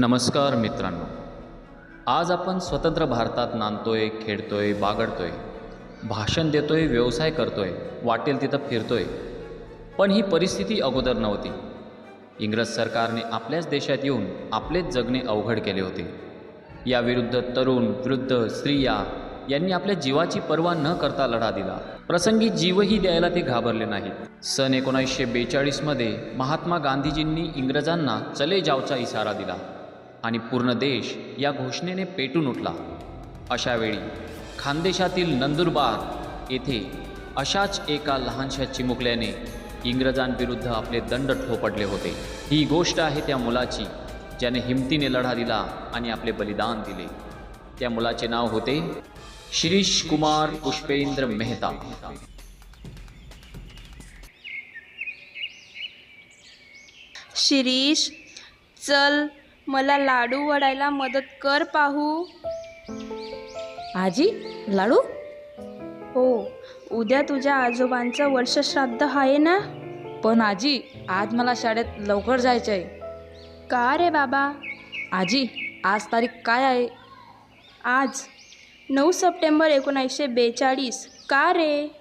नमस्कार मित्रांनो. आज आपण स्वतंत्र भारतात नांदतोय खेळतोय बागडतोय भाषण देतोय व्यवसाय करतोय वाटेल तिथं फिरतोय. पण ही परिस्थिती अगोदर नव्हती. इंग्रज सरकारने आपल्याच देशात येऊन आपलेच जगणे अवघड केले होते. याविरुद्ध तरुण वृद्ध स्त्रिया यांनी आपल्या जीवाची पर्वा न करता लढा दिला. प्रसंगी जीवही द्यायला ते घाबरले नाहीत. सन एकोणीसशे बेचाळीसमध्ये महात्मा गांधीजींनी इंग्रजांना चले जावचा इशारा दिला. आणि पूर्ण देश या घोषणेने पेटून उठला. अशावेळी खानदेशातील नंदुरबार येथे अशाच एका लहानशा चिमुकल्याने इंग्रजांविरुद्ध आपले दंड ठोपडले होते. ही गोष्ट आहे त्या मुलाची ज्याने हिमतीने लढा दिला आणि आपले बलिदान दिले. त्या मुलाचे नाव होते शिरीष कुमार पुष्पेंद्र मेहता. शिरीष चल. मला लाडू वडायला मदत कर पाहू. आजी लाडू? हो उद्या तुझ्या आजोबांचं वर्षश्राद्ध आहे ना? पण आजी आज मला शाळेत लवकर जायचं आहे का रे बाबा? आजी आज तारीख काय आहे? आज नऊ सप्टेंबर एकोणीसशे बेचाळीस. का रे?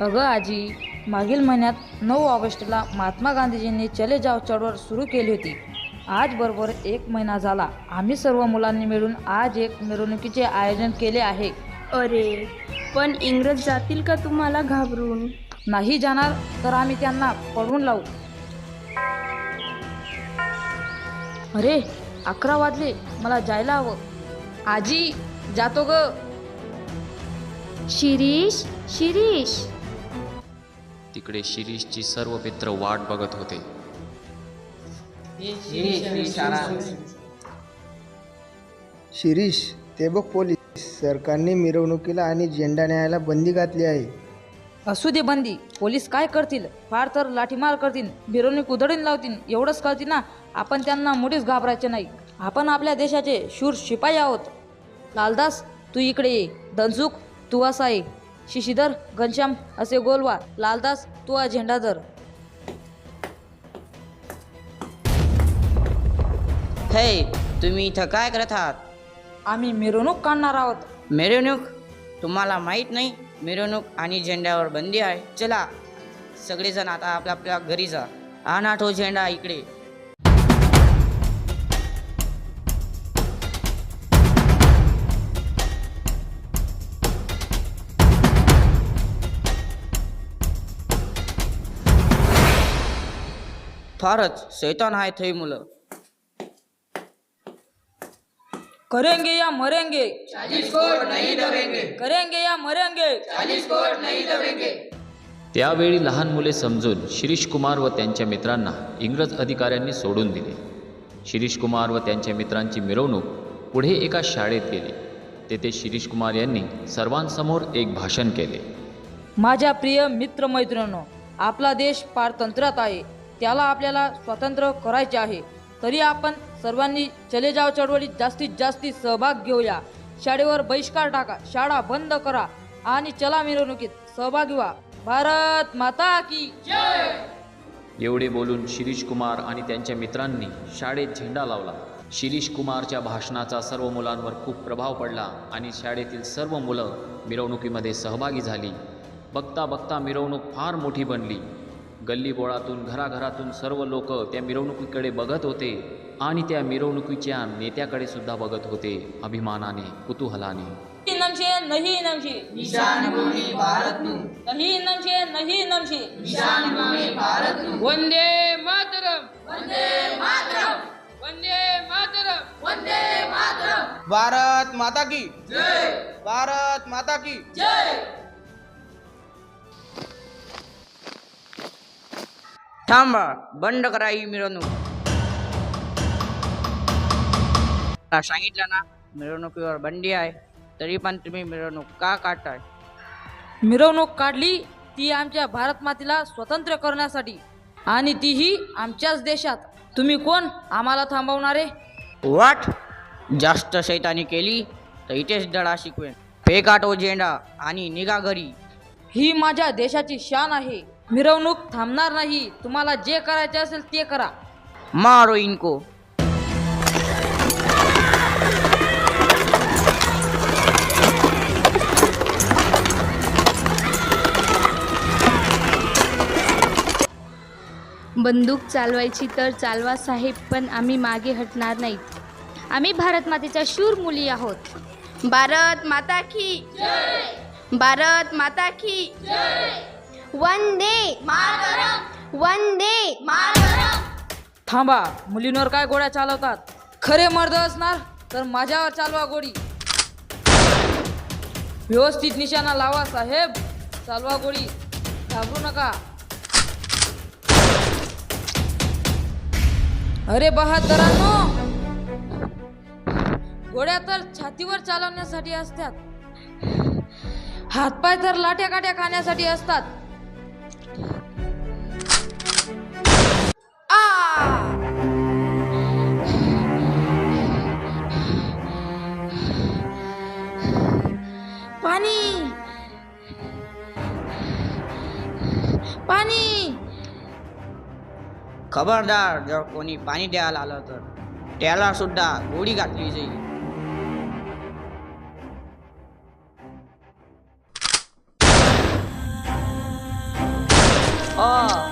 अगं आजी मागील महिन्यात नऊ ऑगस्टला महात्मा गांधीजींनी चले जाव चळवळ सुरू केली होती. आज बरोबर एक महिना झाला. आम्ही सर्व मुलांनी मिळून आज एक मिरवणुकीचे आयोजन केले आहे. अरे पण इंग्रज जातील का तुम्हाला घाबरून? नाही जाणार तर आम्ही त्यांना पळवून लावू. अरे अकरा वाजले. मला जायला हवं. आजी जातो ग. शिरीष शिरीष. तिकडे शिरीषची सर्व मित्र वाट बघत होते. शिरीष ते बघ पोलीस सरकारने मिरवणुकीला आणि झेंडा न्यायला बंदी घातली आहे. असू दे बंदी. पोलीस काय करतील? फार तर लाठीमार करतील. मिरवणूक उधळून लावतील. एवढंच करतील ना? आपण त्यांना मुळीच घाबरायचे नाही. आपण आपल्या देशाचे शूर शिपाई आहोत. लालदास तू इकडे ये. धनसुख तू असा ये. शिशीधर घनश्याम असे गोलवा. लालदास तू हा झेंडा धर. हे तुम्ही इथं काय करत आहात? आम्ही मिरवणूक काढणार आहोत. मिरवणूक? तुम्हाला माहीत नाही मिरवणूक आणि झेंड्यावर बंदी आहे. चला सगळेजण आता आपल्या आपल्या घरी जा. आणा तो झेंडा इकडे. फारच शैतान आहेत हे मुलं. करेंगे या मरेंगे? करेंगे या मरेंगे? त्यावेळी लहान मुले समजून शिरीष कुमार व त्यांच्या मित्रांना इंग्रज अधिकाऱ्यांनी सोडून दिले. शिरीष कुमार व त्यांच्या मित्रांची मिरवणूक पुढे एका शाळेत गेली. तेथे शिरीष कुमार यांनी सर्वांसमोर एक भाषण केले. माझ्या प्रिय मित्रमैत्रिणींनो आपला देश पारतंत्र्यात आहे. त्याला आपल्याला स्वतंत्र करायचे आहे. तरी आपण सर्वांनी चले जाव चळवळीत जास्तीत जास्ती सहभाग घेऊया. शाळेवर बहिष्कार टाका शाळा बंद करा आणि चला मिरवणुकीत सहभागी व्हा. भारत माता की एवढे बोलून शिरीष कुमार आणि त्यांच्या मित्रांनी शाळेत झेंडा लावला. शिरीष कुमारच्या भाषणाचा सर्व मुलांवर खूप प्रभाव पडला आणि शाळेतील सर्व मुलं मिरवणुकीमध्ये सहभागी झाली. बघता बघता मिरवणूक फार मोठी बनली. गल्लीबोळातून घराघरातून सर्व लोक त्या मिरवणुकीकडे बघत होते आणि त्या मिरवणुकीच्या नेत्याकडे सुद्धा बघत होते अभिमानाने कुतूहलाने. नमशे नाही नमशे नहीं नमशे नहीं नमशे वंदे मातरम. वंदे मातरम. वंदे मातरम. वंदे मातरम. भारत माता की। भारत माता की। थांबा बंद करा ही मिरवणूक. सांगितलं ना मिरवणुकीवर बंदी आहे तरी पण तुम्ही मिरवणूक का काढताय? मिरवणूक काढली ती आमच्या भारत मातेला स्वतंत्र करण्यासाठी. आणि तीही आमच्याच देशात. तुम्ही कोण? आम्हाला थांबवणारे. वाट जास्त शैतानी केली तर इथेच धडा शिकवेन. फेका तो झेंडा आणि निघा घरी. ही माझ्या देशाची शान आहे. मिरवणूक थांबणार नाही. तुम्हाला जे करायचे असेल ते करा. मारो इनको. बंदूक चालवायची तर चालवा साहेब पण आम्ही मागे हटणार नाही आम्ही भारत मातेच्या शूर मुली आहोत. भारत माता की भारत माता की वंदे मातरम. वंदे मातरम. थांबा मुलींवर काय गोळ्या चालवतात? खरे मर्द असणार तर माझ्यावर चालवा गोळी. व्यवस्थित निशाणा लावा साहेब. चालवा गोळी. घाबरू नका. अरे बहादरांनो! गोळ्या तर छातीवर चालवण्यासाठी असतात. हातपाय तर लाट्या काट्या खाण्यासाठी असतात. पाणी. पाणी. खबरदार जर कोणी पाणी द्यायला आलं तर. त्याला सुद्धा गोळी घातली जाईल. आ.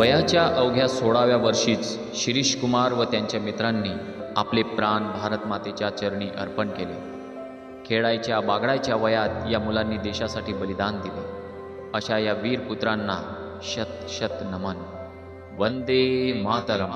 वयाच्या अवघ्या सोळाव्या वर्षीच शिरीष कुमार व त्यांच्या मित्रांनी आपले प्राण भारत मातेच्या चरणी अर्पण केले. खेळायच्या बागडायच्या वयात या मुलांनी देशासाठी बलिदान दिले. अशा या वीर पुत्रांना शत शत नमन. वंदे मातरम.